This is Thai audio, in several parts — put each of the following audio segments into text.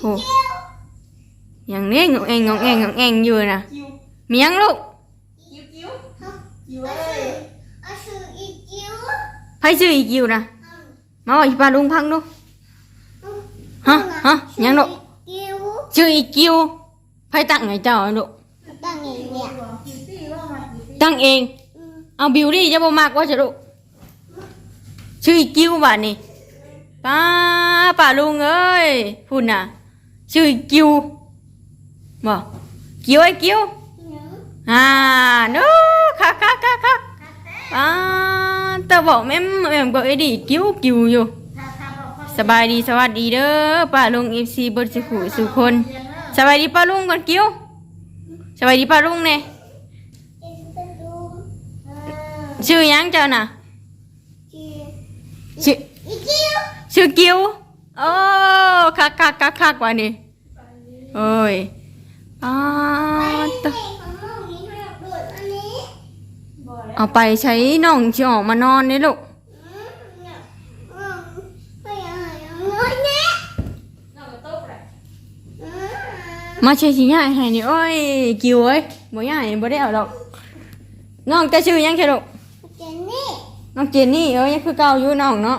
โอ้อย่างนี้งงเองงงเองงงเองอยู่นะคิวมียังลูกคิวคิวคิวเอ้ยเอาชื่ออีกิ้วไผชื่ออีกิวนะม ชื่ออีกิวไผตั้งไงเจ้าลูกตั้งอย่างเนี้ยคิวตี้ว่ามาคิวตี้ตั้งเองอืมเอาบิวตี้จะบ่มากว่าจะลูกชื่ออีกิวบ้านนี่ป้าป้าลุงเอ้ยพูดน่ะชื่ออีกิวบ่กิวไอ้กิวหนึ่งอ่าโน้คักคักคักคักอ่าแต่บอกแม่แม่บอกไอ้ดิกิ้วกิ้วอยู่ถ้าถ้าบอกว่าสบายดีสวัสดีเด้อป้าลุงเอฟซีบนสุขุสุคนสบายดีป้าลุงก่อนกิ้วสบายดีป้าลุงเนี่ยเป็นเป็นรูมเออชื่อหยังเจ้าน่ะชื่อชื่ออีกิ้วชื่อกิ้วโอ้คักคักคักคักว่านี่ โอ้ยอ่าไปตะเด็กของน้องนี้ให้เราดูดอันนี้บอกแล้วเอาไปใช้น้องที่ออกมานอนนี่ลูกอืมเนี่ยอืมไปอะไรอย่างเงี้ยเนี่ยน้องก็โต๊ะแหละอืมมาเชียร์สิย่ายให้นี่โอ้ยกิ้วเอ้ยบ่ย่ายบ่ได้เอาดอกน้องจะชื่อหยังแค่ลูกเจนนี่น้องเจนนี่เอ้ยยังคือเก่าอยู่น้องเนาะ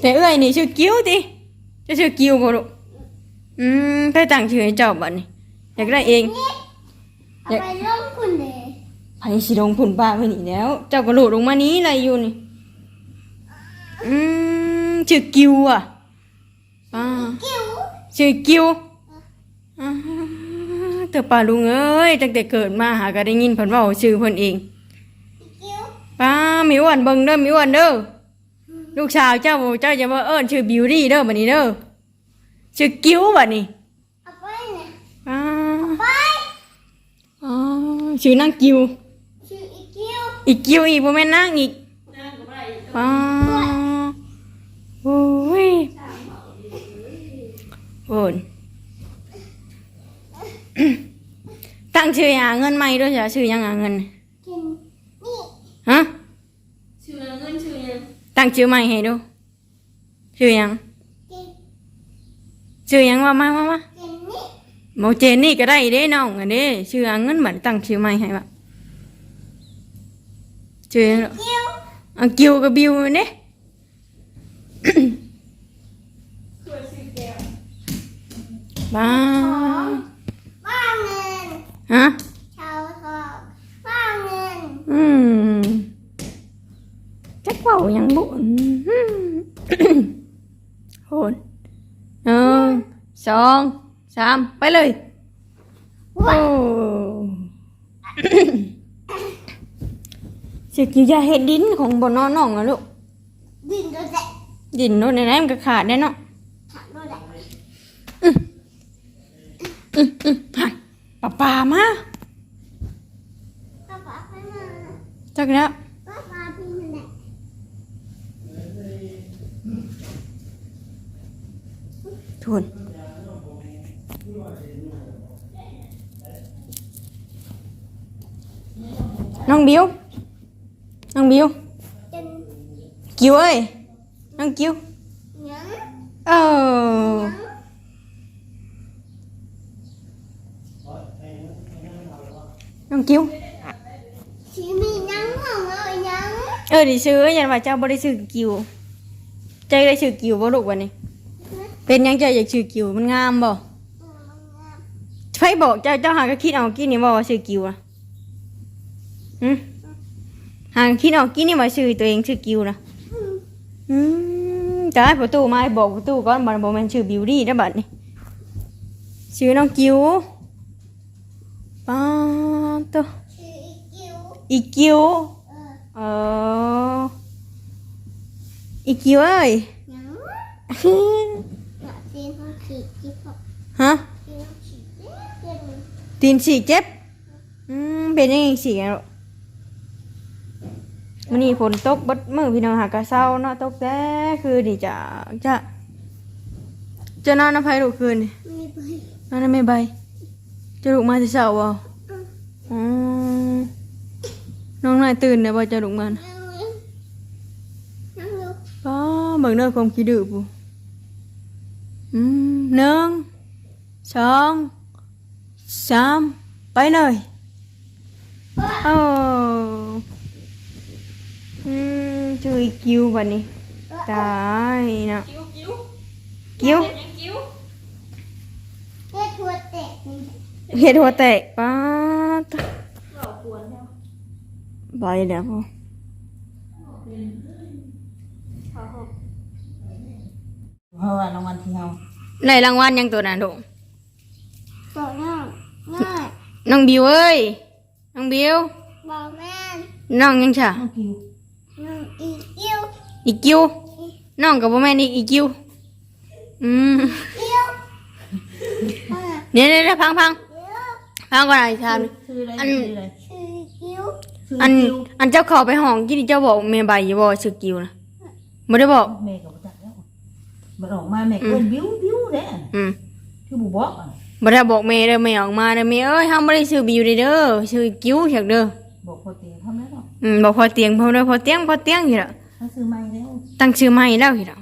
แต่เอ้ยนี่ชื่อกิ้วติจะชื่อกิ้วบ่ลูก อืมใครตั้งชื่อให้เจ้าบัดนี้อยากได้เองเอาไปลงคุณเลยไผสิลงผุนป้าไปนี่แล้ว เจ้าก็โหลดลงมานี้อะไรอยู่นี่ อืมชื่อกิ้วอะป้ากิ้วชื่อกิ้วอ่าแต่ป้าลุงเอ้ยตั้งแต่เกิดมาหาก็ได้ยินเพิ่นเว้าชื่อเพิ่นเองอีกิ้วป้ามิวอันเบิ่งเด้อมิวอันเด้อลูกชาวเจ้าเจ้าจะมาเอิ้นชื่อบิวตี้เด้อบัดนี้เด้อ ชื่อกิ้วบัดนี้เอาไปเนี่ยป้าไปอ๋อชื่อนางกิ้วชื่ออีกิ้วอีกกิ้วอีกบ่แม่นนางอีกนั่งก็ไม่ได้ป้าโอ้ยโอนตั้งชื่อหาเงินใหม่ด้วยจ้ะชื่อหยังหาเงินกินนี่ฮะชื่อเงินชื่อยังตั้งชื่อใหม่ให้ดูชื่อหยังกิน ชื่อหยังว่ามามามากินนี่โมเจนนี่ก็ได้เด้น้องอันนี้ชื่อหาเงินเหมือนตั้งชื่อใหม่ให้บ่ชื่อหยังเหรอกิ้วเอากิวกับบิวเนี่ยช่วยชื่อแก้วบ้าบ้าเงินฮะชาวทองบ้าเงินอืมจักเว่าหยังบุญโหนหนึ่ง สองสามไปเลยโอ้เสียกิวยาเห็ดดินของบนนอนน้องนะลูกดินตัวแดงดินโน่นในนั้นมันก็ขาดได้เนาะถามตัวแดงอืมอืมหันป่าป่ามาป้าป้าไปมาจักแล้วป้าป้าพี่มันแดงทวน น้องบิว น้องบิวจนกิวเอ้ย น้องกิวยังเออน้องกิวชีมีนังของเรายัง เออดิซื้อยันว่าเจ้าบ่ได้ซื้อกิวเจ้าได้ซื้อกิวบ่ลูกวันนี้ เป็นหยังเจ้าอยากซื้อกิวมันงามบ่ไผบอกเจ้าเจ้าหาก็คิดเอากินนี่บ่ว่าซื้อกิวอะ หึหาคิดเอากินนี่ว่าซื้อตัวเองซื้อกิวนะอืมจะให้ประตูมาให้บอกประตูก่อนบ่บ่แม่นชื่อบิวตี้นะบัดนี้ชื่อน้องกิวป้าดตัวชื่ออีกิ้วอีกิวเออเอออีกิวเอ้ยยังหนักเตียนเขาขีดจิ๊บเขาฮะเตียนเขาขีดเตียนตีนฉีกเจ็บอืมเป็นยังไงฉีกอะลูก มันนี่ฝนตกเบัดมือพี่น้องหากระเศร้าเนาะตกแต่คือดีจ้ะจะจะนอนน้ำไผ่ลูกคืนนี่ไม่ไปนอนน้ำไม่ใบจะลูกมาจะเศร้าบ่อ๋อน้องนายตื่นเนี่ยบ่จะลูกมันนั่งเลยนั่งลงป้าเบิ่งเด้อความคิดดื้อปูอืมหนึ่งสองสามไปเลยโอ้ อืมช่วยคิวบันนี้ตายนะกิ้วกิ้วคิวเห็นยังกิ้วเฮ็ดหัวแตกนี่เห็ดหั อีกคิวน้องกับพ่อแม่นอีกอีกคิวอืมกิ้วอะเดี๋ยวเดี๋ยวเดี๋ยวพังพังกิ้วพังก่อนไอ้ชามชื่ออะไรอันชื่ออะไรชื่อกิ้วชื่ออันคิวอันเจ้าเข้าไปห้องที่เจ้าบอกเมย์ใบอยู่บ่ชื่อกิวนะไม่ได้บอกแม่ก็บ่จักแล้วมันออกมาแม่ก็เอิ้นบิ้วบิ้วเด้อืมคือบ่บอกอะบ่ได้บอกเมย์เด้อเมย์ออกมาเด้อเมย์เอ้ยเฮาบ่ได้ชื่อบิวเด้อเด้อชื่อกิวเฉกเด้อบอกพอเตียงทำแล้วเนาะอืมบอกพอเตียงพอเด้อพอเตียงพอเตียงอยู่ล่ะถ้าซื้อใหม่แล้ว ตั้งชื่อใหม่แล้วอยู่ล่ะ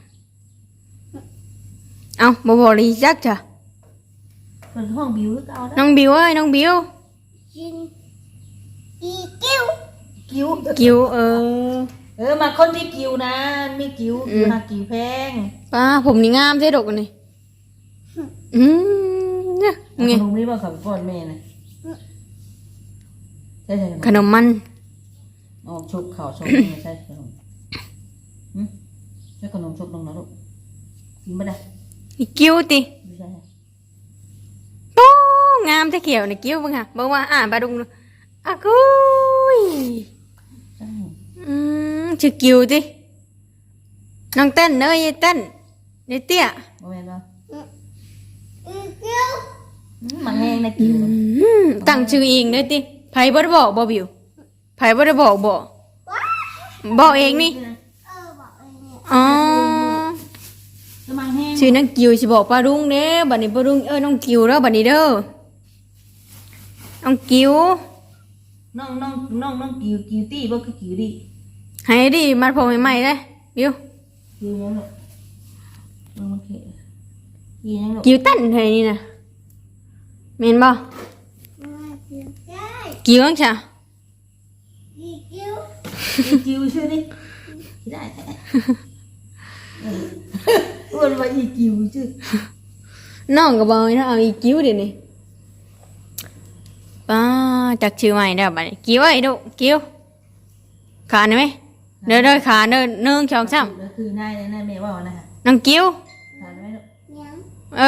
เอ้าบ่บอกเลยจักจ้ะเปิดห้องบิ้วคือเก่าแล้วน้องบิวเอ้ยน้องบิวกินอีกิ้วกิ้วกิวเออ เออมาคนที่กิ้วนะมีกิ้วอืมกิ้วหากิ้วแพงป้าผมนี่งามเท่ดอกอันนี่อืมเนี่ยเอาไงขนมนี่บ่ขับก่อนแม่นะใช่ใช่ขนมมันออกชุบข้าวชุบไม่ใช่ขนมหึ ใช่ขนมชุบลงนะลูกกินบ่ได้อีกิวติไม่ใช่โป้งามแท้เขียวนี่กิวเบิ่งค่ะเบิ่งว่าอ่านบาดุงอะกุยใช่อืมชื่อกิวติน้องเต้นเนยยายเต้นยายเตี้ยบ่แม่นบ่อีกิ้วอืมมันแห้งในะกิ้วอืมตั้งชื่อเองเลยติไผบ่ได้บอกบ่บิวไผบ่ได้บอกบ่บอกเองนี่ อ๋อจะมันแห้งชื่อนังกิวสิบอกป้ารุ่งเด้บัดนี้ป้ารุ่งเอ้ยน้องกิวเด้อบัดนี้เด้อน้องกิว น้องน้องน้องน้องกิ้วกิ้วตี้บ่คือกิ้วดิให้ดิมัดผมใหม่ๆเลยบิวกิ้วยังลูกน้องมันเขียกิ้วยังลูกกิวเต้นเฮ้ยนี่นะแม่นบ่มากินได้กิวจังซะอีกิ้วกิ้วชื่อดิได้แท้เอออ้วนว่าอีกิ้วชื่อน้องก็บอกให้นะเอาอีกกิ้วเดี๋ยวนี้ป้าจักชื่อใหม่ได้บัดนี้กิ้วไอ้ดุกิ้วขาหน่อยไหมเดินเดินขาเดินหนึ่งสองสามแล้วคือนายนายแม่ว่านะฮะน้องกิ้วทานไหมลูกยังเอ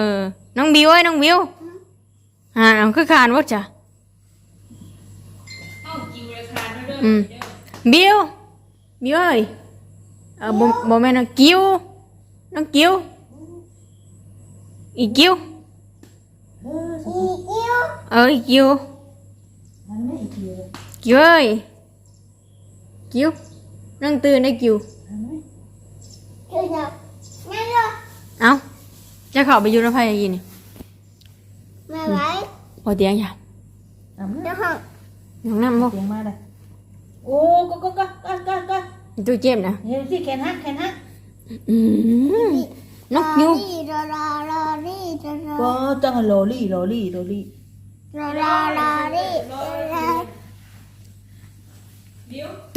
อ น้องบิวเอ้ยน้องบิวอ่าน้องคือขานวดจ้ะเอ้ากิ้วราคาเท่าเดิมอืมบิวบิวเอ้ย เออบ่บ่แม่นน้องกิ้วน้องกิ้วอีกิ้วเอออีกิ้วเอออีกิ้วทานไหมอีกิ้วกิ้วเอ้ยกิ้วนั่งตื่นได้กิ้วทานไหมเดี๋ยวนะนั่นเหรอเอ้าจะเข้าไปอยู่ในไฟยินนี่มาไว้พอเตียงอย่าทำเดี๋นะยวห้องน้องน้ำบ่เสียงมาเลยโอ้ก็ก็ก็ก็ก็ ก็ตู้เจ็บนะเฮ้ยที่แขนหักแขนหักอืมนกยูรอรี่รอรอรอรี่รอรอก็จังโลลี่โลลี่โลลี่รอรอรอรี่รอรอบิ้วต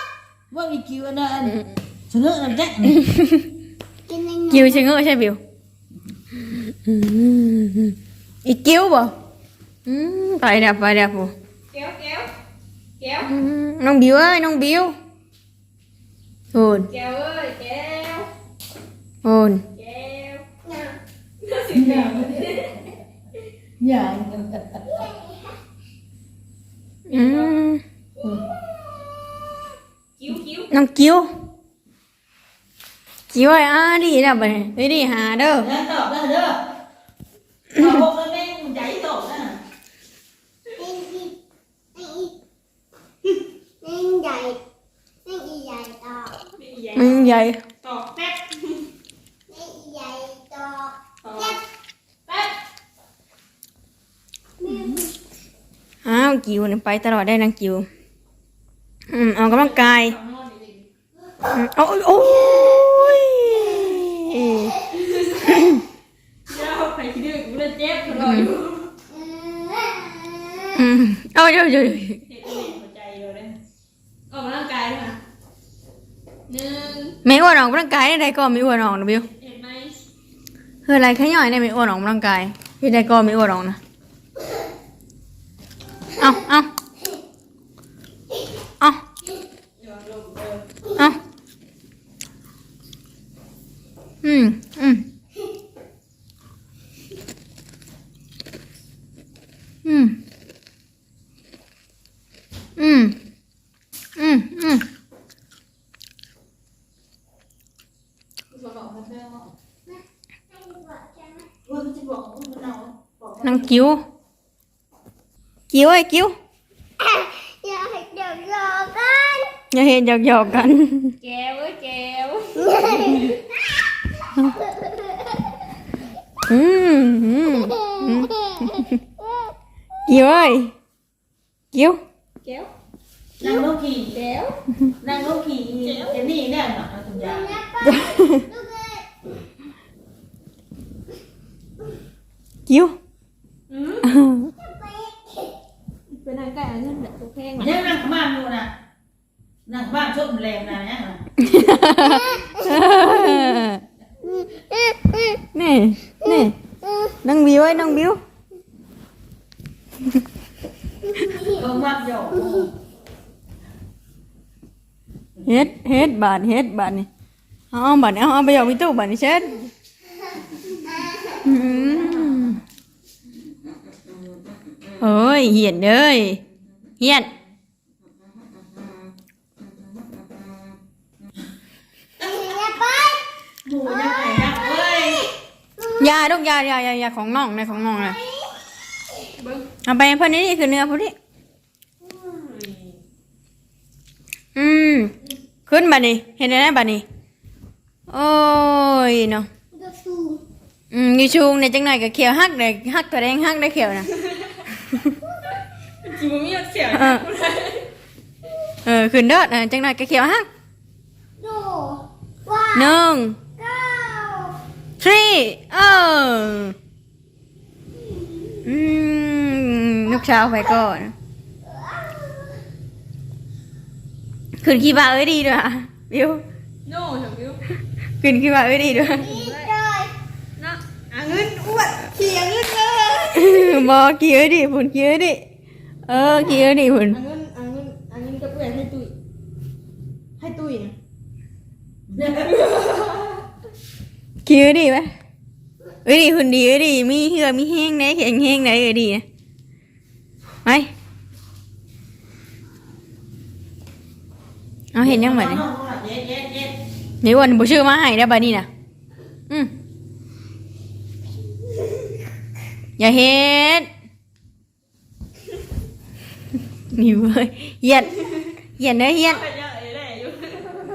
วรอรี่รอรี่อ่าอ่าได้ใช้ชื่อได้อ่าอีโตโตยังโตยังชื่ออ่านะตัวงอสินะดอกไหมตัวงอเงินสินะต้องงัวว้ายงอเงินอื้อหือนังกิวบ่นิ้วโอ้ยนังกิวบ่นิ้วงามเท่หรอกชื่อชื่อกิวชื่อเองอีกอีกิ้วหันเอาน้องกิวก็บ่เอาเอาอีกกิวอ่าอีกิ้วเบิ่งเด้อมีอ้วนเด้อลูกเจ้าเด้อมึงนี่อื้อตั้งชื่อให้เองเด้อตื่นมาว่าอีคิวอันนั้นเสนอน้ำแจ๊กกินยังไงกิวใช่เงอใช่บิวอื้ออีกกิวบ่อืมไปเด้อไปเด้อผู้แก้วแก้วแก้วอืมน้องบิวเอ้ยน้องบิวโอนแก้วเอ้ยแก้วโอนแก้วน่ะอย่างอย่างอืมกิ้วกิ้ว น้องกิ้ว กิ้วไอ้อาดีนะบัดนี้ไปดีหาเด้อเด้อตอบเด้อเด้อตอบบอกเลยแม่งใจตอบนะนี่นี่นี่นี่ใหญ่นี่ใหญ่ต่อนี่ใหญ่มันใหญ่ตอกแป๊บนี่ใหญ่ต่อตอกแป๊บอ้าวกิ้วนี่ไปตลอดได้นางกิ้ว อืมเอากำลังกายตอกนอนดีอืม เอาโอ้ยๆเจ้าใครคิดดื้อกูเลยเจ็บกูรออยู่อืมเอาเดี๋ยวเดี๋ยวเดี๋ยวเห็นตัวเองหัวใจอยู่เลยออกกำลังกายค่ะหนึ่งไม่อ้วนออกกำลังกายได้ก็ไม่อ้วนออกนะบิวเห็นไหมคืออะไรแค่ย่อยเนี่ยไม่อ้วนออกกำลังกายพี่ได้ก็ไม่อ้วนออกนะเอาเอาเอา ยอมลงเออ เอา อืมอืมอืมอืมอืมอืมกูบอกมาเพื่อนว่า กิ้วเอ้ยกิ้วแก้วนั่งโลกีแก้วนั่งโลกีเจนนี่เนี่ยหนักนะทุกอย่างกิ้วอืมเป็นทางการ เออมากหยอกเฮ็ดเฮ็ดบาทเฮ็ดบาทนี่เอาบาทนี่เอาไปหยอกพี่ตู้บาทนี่เช็ดเฮ้ยเหียนเลยเหียนหมูยังไงนะเอ้ยาลูกยายายายาของน้องนะของน้องนะ เอาไปให้เพื่อนนี่นี่คือเนื้อพวกนี้อืม ขึ้นบาทนี่เห็นได้บาทนี่โอ้ยเนาะดูสูอืมอยู่ชูงเนี่ยจังหน่อยกับเขียวฮักเลยฮักตัวแดงฮักได้เขียวนะจีบมีเสียงเออเออขึ้นเด้อเออจังหน่อยกับเขียวฮักดูว่าหนึ่งเก้า three เอออืม ลูกสาวไปก่อน ขึ้นขี้บ่าเอ้ยดีด้วยอะบิวโน่เถอะกิ้วขึ้นขี้บ่าเอ้ยดีด้วยดีเลยเนาะอะเงินอ้วนเขียเงินเลยบอกขี้เอ้ยดิพุ่นขี้เอ้ยดิเออขี้เอ้ยดิพุ่นอะเงินอะเงินอะเงินกับเพื่อนให้ตุ้ยให้ตุ้ยนะขี้เอ้ยดิไหมเอ้ยดิหุ่นดีเอ้ยดิมีเหือมีแห้งไหนแข็งแห้งไหนเอ้ยดินะไป เอาเห็นยังไงเย็ดเย็ดเย็ดเดี๋ยววันบุชื่อมาให้ได้บ่นี่นะอืมอย่าเฮ็ดนี่เว้ยเหี้ย็ดเหี้ย็ดเด้อเหี้ย็ดไปเยอะเลยได้อยู่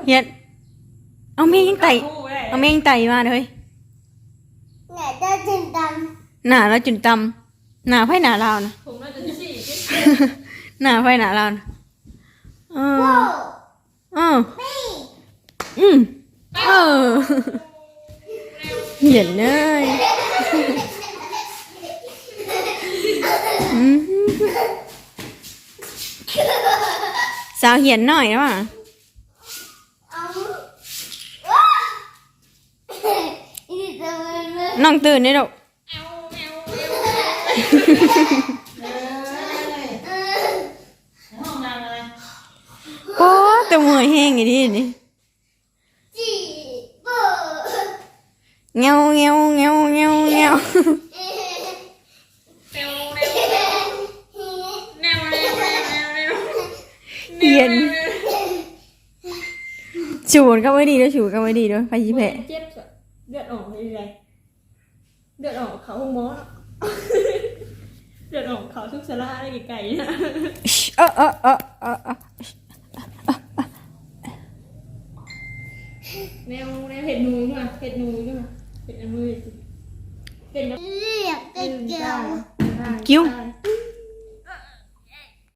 เหี้ย็ดเอาเมงไต่คู่ได้เอาเมงไต่มาเลยเนี่ยจะจินดหน้าแล้วจุนตำหน้าไผหน้าลาวนะผมน่าจะสี่สิ หน้าไผหน้าลาวนะเอำอโอ้เออนี่อืมเออเหี้ย็ดเลยอืมสาวเหียนหน่อยนะว่ะเอาว้าอีนี่จะเป็นเลยน้องตื่นได้ดอก แต่หัวแห้งอย่างนี้นี่เงี้ยวเงี้ยวเงี้ยวเงี้ยวเงี้ยวเย็นจูนก็ไม่ดีด้วยจูนก็ไม่ดีด้วยไปยิ้มแผลเจ็บเลือดออกเลยไงเดือดออกเขาหมอเดือดออกเขาทุกสาเะอะไรไก่ๆนะเออเออเออเออ แนวแนวเห็ดหนูมาเห็ดหนูด้วยมาเห็ดอันนู้นเห็ดเป็นแบบเรียกแต่เจียว กิ้ว เ